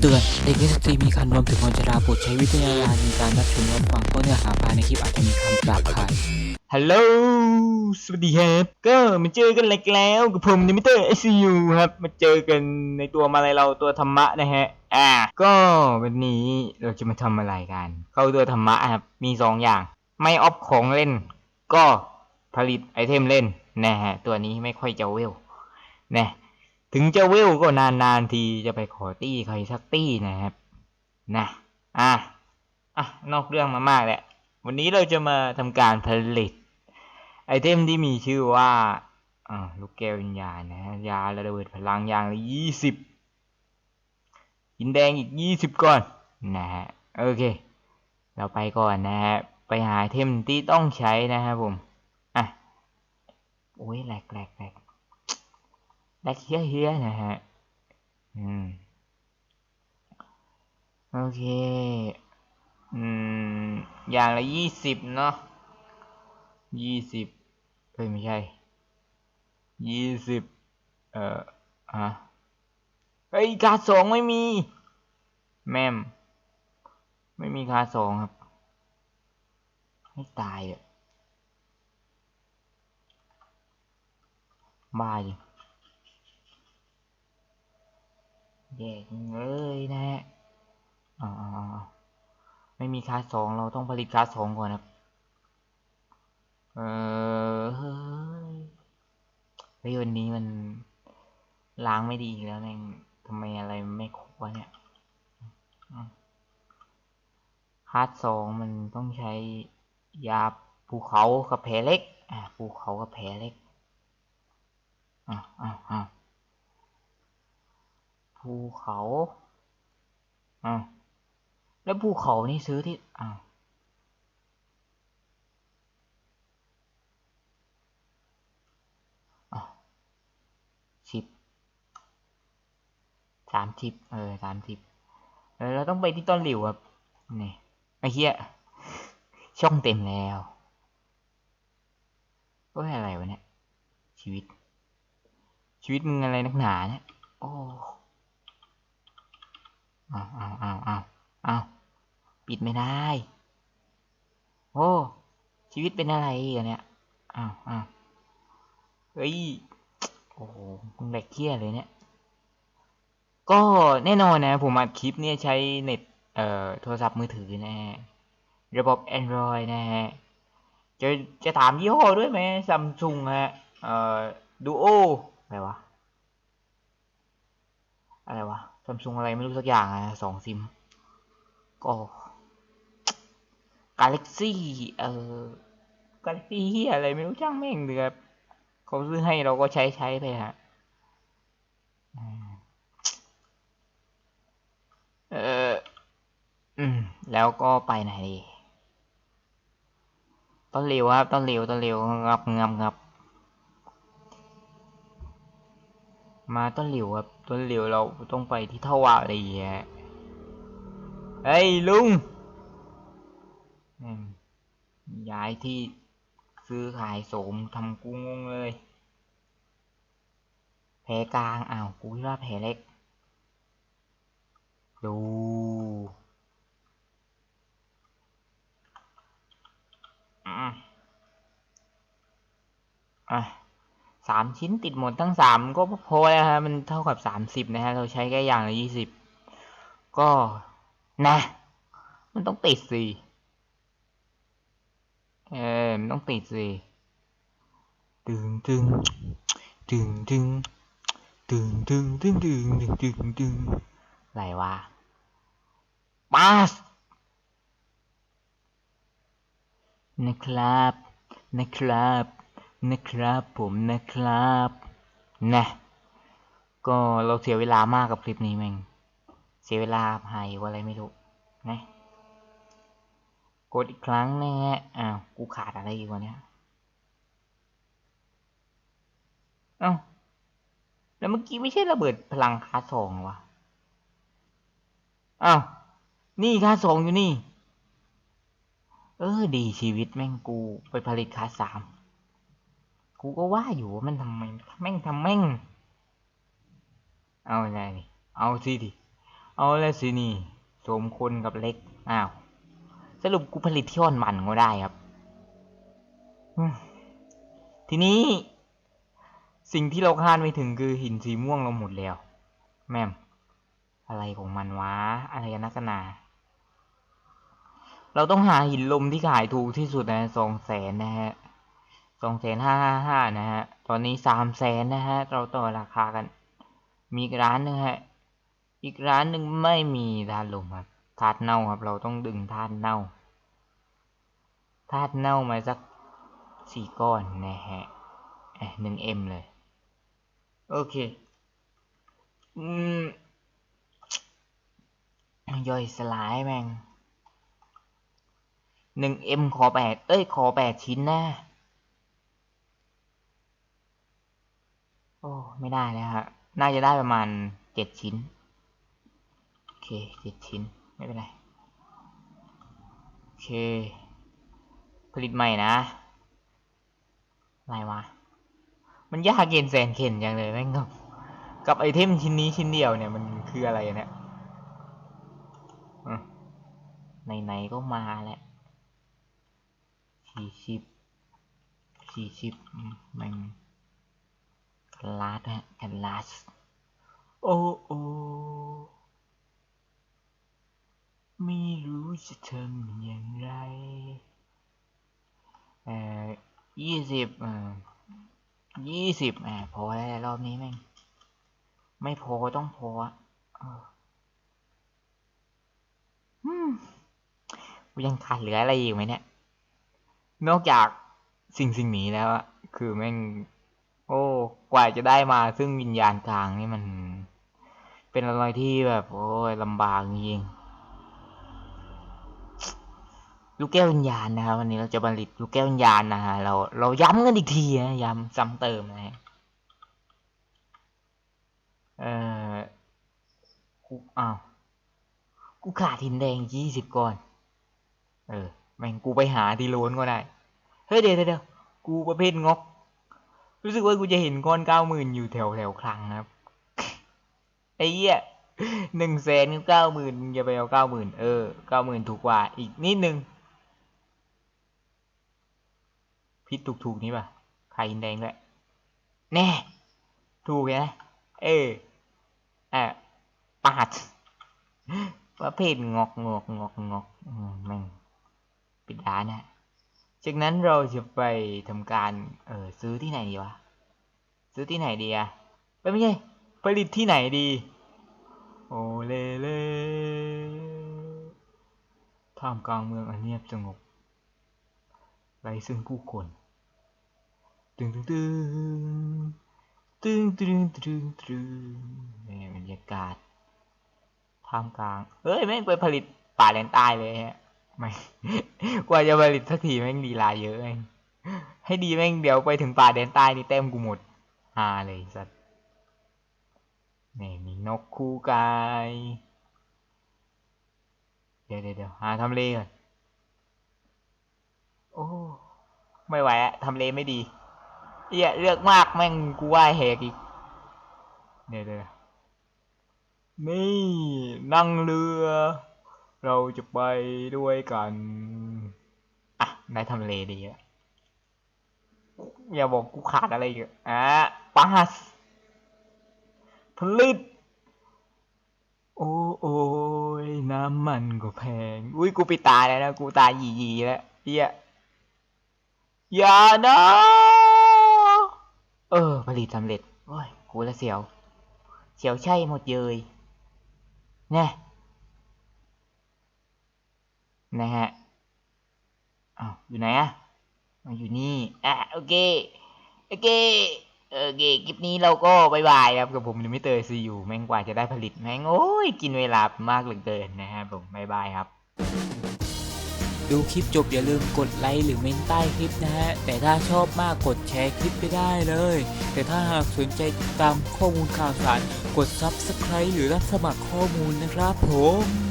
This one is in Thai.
เตือนเด็กและสตรีมีคันรวมถึงคนชราโปรดใช้วิจารณญาณในการรับชมรับฟังเพราะเนื้อหาภายในคลิปอาจจะมีคำหยาบคายฮัลโหล สวัสดีครับ ก็มาเจอกันอีกแล้วกับผมนิมิเตอร์ SCU ครับ มาเจอกันในตัวมาอะไรเราตัวธรรมะนะฮะ อ่า ก็วันนี้เราจะมาทำอะไรกัน เข้าตัวธรรมะครับ มีสองอย่าง ไม่ออฟของเล่น ก็ผลิตไอเทมเล่นนะฮะ ตัวนี้ไม่ค่อยจะเวลนะ ถึงจะเวลก็นานๆทีจะไปขอตี้ใครสักตี้นะครับ นะ อะ อะ นอกเรื่องมามากแหละ วันนี้เราจะมาทำการผลิต ไอเทมที่มีชื่อว่าอ่าลูกแก้ววิญญาณนะฮะ ยาระเบิดพลังยางละยี่สิบหินแดงอีกยี่สิบก้อน นะฮะ โอเค เราไปก่อนนะฮะ ไปหาไอเทมที่ต้องใช้นะครับผม อะ โอ้ยแหลกแหลกแหลก แลกเฮี้ยเฮียนะฮะ อืม โอเค อืม อย่างละยี่สิบเนาะยี่สิบเอ้ยไม่ใช่ยี่สิบเอ่อฮะเฮ้ยคาสองไม่มี แม่มไม่มีคาสองครับ ให้ตายอะบ้าจริง แย่จังเลยนะฮะอ่าไม่มีคาสองเราต้องผลิตคาสองก่อนครับ เออเฮ้ยเฮ้ยวันนี้มันล้างไม่ดีอีกแล้วแม่งทำไมอะไรไม่ครบวะเนี่ยคาสองมันต้องใช้ยาภูเขากับแผลเล็ก อ่าภูเขากับแผลเล็ก อ่าอ่าอ่า ภูเขาอ่าแล้วภูเขานี่ซื้อที่อ้าสิบสามสิบเออสามสิบเออเราต้องไปที่ต้นหลิวครับนี่ไอ้เหี้ยช่องเต็มแล้วเฮ้ยอะไรวะเนี่ยชีวิต ชีวิตมึงอะไรนักหนาเนี่ยโอ้ อ้าวอ้าวอ้าวอ้าวอ้าวปิดไม่ได้ โอ้ ชีวิตเป็นอะไรกันเนี่ย อ้าวอ้าวเฮ้ย โอ้โหมึงแหลกเคี้ยเลยเนี่ย ก็แน่นอนนะ ผมอัดคลิปเนี่ยใช้เน็ต เอ่อ โทรศัพท์มือถือนะฮะ ระบบ Android นะฮะ จะ จะถามยี่ห้อด้วยไหมซัมซุงฮะ เอ่อดูโออะไรวะ อะไรวะ ซัมซุงอะไรไม่รู้สักอย่างอะสองซิม ก็กาแล็กซี่เอ่อกาแล็กซี่เฮียอะไรไม่รู้จ้างแม่งเลยครับเขาซื้อให้เราก็ใช้ใช้ไปฮะเออ อืม แล้วก็ไปไหนดี ต้นเร็วครับ ต้นเร็วต้นเร็วงับงับงับ มาต้นหลิวครับต้นหลิวเราต้องไปที่ทวารีฮะเฮ้ยลุงย้ายที่ซื้อขายโสมทำกูงงเลย แผลกลางอ้าวกูคิดว่าแผลเล็ก ดูอะอะ สามชิ้นติดหมดทั้งสามก็พอแล้วฮะมันเท่ากับสามสิบนะฮะเราใช้แค่อย่างละยี่สิบก็นะ มันต้องติดสิเออมันต้องติดสิตึงตึงตึงตึงตึงตึงตึงตึงตึงตึงตึงอะไรวะปาสนะครับนะครับ นะครับผมนะครับนะก็เราเสียเวลามากกับคลิปนี้แม่ง เสียเวลาหายว่าอะไรไม่รู้นะกดอีกครั้งนะฮะอ้าวกูขาดอะไรอีกวะเนี่ยเอ้าแล้วเมื่อกี้ไม่ใช่ระเบิดพลังคาสองวะอ้าวนี่คาสองอยู่นี่ เออดีชีวิตแม่งกูไปผลิตคาสาม กูก็ว่าอยู่ว่ามันทำไมแม่งทำแม่ง เอาไงดิเอาสิดิ เอาแล้วสินี่โสมคนกับเล็ก อ้าว สรุปกูผลิตที่อ่อนมันก็ได้ครับ ทีนี้ สิ่งที่เราคาดไม่ถึงคือหินสีม่วงเราหมดแล้ว แม่ม อะไรของมันวะ อะไรกันนักนหนาเราต้องหาหินลมที่ขายถูกที่สุดนะสองแสนนะฮะ สองแสนห้าห้าห้านะฮะ ตอนนี้สามแสนนะฮะ เราต่อราคากัน มีอีกร้านหนึงฮะ อีกร้านหนึ่งไม่มีธาตุลมครับธาตุเน่าครับ เราต้องดึงธาตุเน่าธาตุเน่ามาสักสี่ก้อนนะฮะหนึ่งเอ็มเลย โอเค อืม ย่อยสลายแม่งหนึ่งเอ็มขอแปดเอ้ย ขอแปดชิ้นนะ โอ้ไม่ได้แล้วฮะน่าจะได้ประมาณเจ็ดชิ้น โอเคเจ็ดชิ้น ไม่เป็นไร โอเค ผลิตใหม่นะ อะไรวะ มันยากเย็นแสนเข็นอย่างเลยแม่งกับกับไอเทมชิ้นนี้ชิ้นเดียวเนี่ย มันคืออะไรเนี่ยไหนๆก็มาแล้วสี่สิบสี่สิบมแม่งกัน ลาดฮะกันลาสโอ้โอไม่รู้จะทำอย่างไรเอ่อยี่สิบอ่อยี่สิบอ่าพอแล้วรอบนี้แม่ง ไม่พอต้องพออะอืมยังขาดเหลืออะไรอีกไหมเนี่ย นอกจากสิ่งสิ่งนี้แล้วอะคือแม่ง โอ้กว่าจะได้มาซึ่งวิญญาณกลางนี่มัน เป็นอะไรที่แบบ โอ้ยลำบากจริงลูกแก้ววิญญาณนะครับวันนี้เราจะผลิตลูกแก้ววิญญาณนะฮะเราเราย้ำกันอีกทีนะย้ำซ้ำเติมนะฮะเออกูอ้าวกูขาดหินแดงยี่สิบก้อนเออแม่งกูไปหาทีโลนก็ได้ เฮ้ยเดี๋ยวเดี๋ยวกูประเภทงก รู้สึกว่ากูจะเห็นก้อนเก้าหมื่นอยู่แถวแถวคลังครับ ไอ้เหี้ยหนึ่งแสนเก้าหมื่นอย่าไปเอาเก้าหมื่นเออเก้าหมื่นถูกกว่าอีกนิดนึงพิษถูกๆนี้ป่ะไข่แดงด้วยแน่ ถูกนะเอออะปาดประเภทงอกงอกงอกงอกแม่งปิดร้านนะ จากนั้นเราจะไปทำการเออซื้อที่ไหนดีวะ ซื้อที่ไหนดีอะไม่ใช่ผลิตที่ไหนดี โอเลเล่ท่ามกลางเมืองอันเงียบสงบไรซึ่งผู้คนตึงตึงตึงตึงตึงตึงตึงบรรยากาศท่ามกลางเฮ้ยแม่งไปผลิตป่าแดนใต้เลยฮะ ไม่กว่าจะผลิตสักทีแม่งดีลาเยอะเองให้ดีแม่งเดี๋ยวไปถึงป่าแดนใต้นี่เต็มกูหมดฮาเลยสัตว์นี่มีนกคู่กายเดี๋ยวเดี๋ยวเดี๋ยวหาทำเลก่อนโอ้ไม่ไหวอะทำเลไม่ดีเอียเลือกมากแม่งกูว่าแหกอีกเดี๋ยวเดี๋ยวนี่นั่งเรือ เราจะไปด้วยกัน อะได้ทำเลดีอะอย่าบอกกูขาดอะไรอีกอะอะปาสผลิต โอ้โอ้ยน้ำมันก็แพง อุ้ยกูไปตายแล้วนะ กูตายหยีหยีแล้วเฮียอย่านะ เออ ผลิตสำเร็จ โอ้ย กูละเสียว เสียวใช่หมดเยยแน่ นะฮะอ้าวอยู่ไหนอะอ้าอยู่นี่อะโอเค โอเคโอเคคลิปนี้เราก็บายบายครับกับผมลิมิเตอร์ซีอยู่แม่งกว่าจะได้ผลิตแม่งโอ้ยกินเวลามากเหลือเกินนะฮะผมบายบายครับ ดูคลิปจบอย่าลืมกดไลค์หรือเมนใต้คลิปนะฮะ แต่ถ้าชอบมากกดแชร์คลิปไปได้เลย แต่ถ้าหากสนใจติดตามข้อมูลข่าวสาร กด Subscribe หรือรับสมัครข้อมูลนะครับผม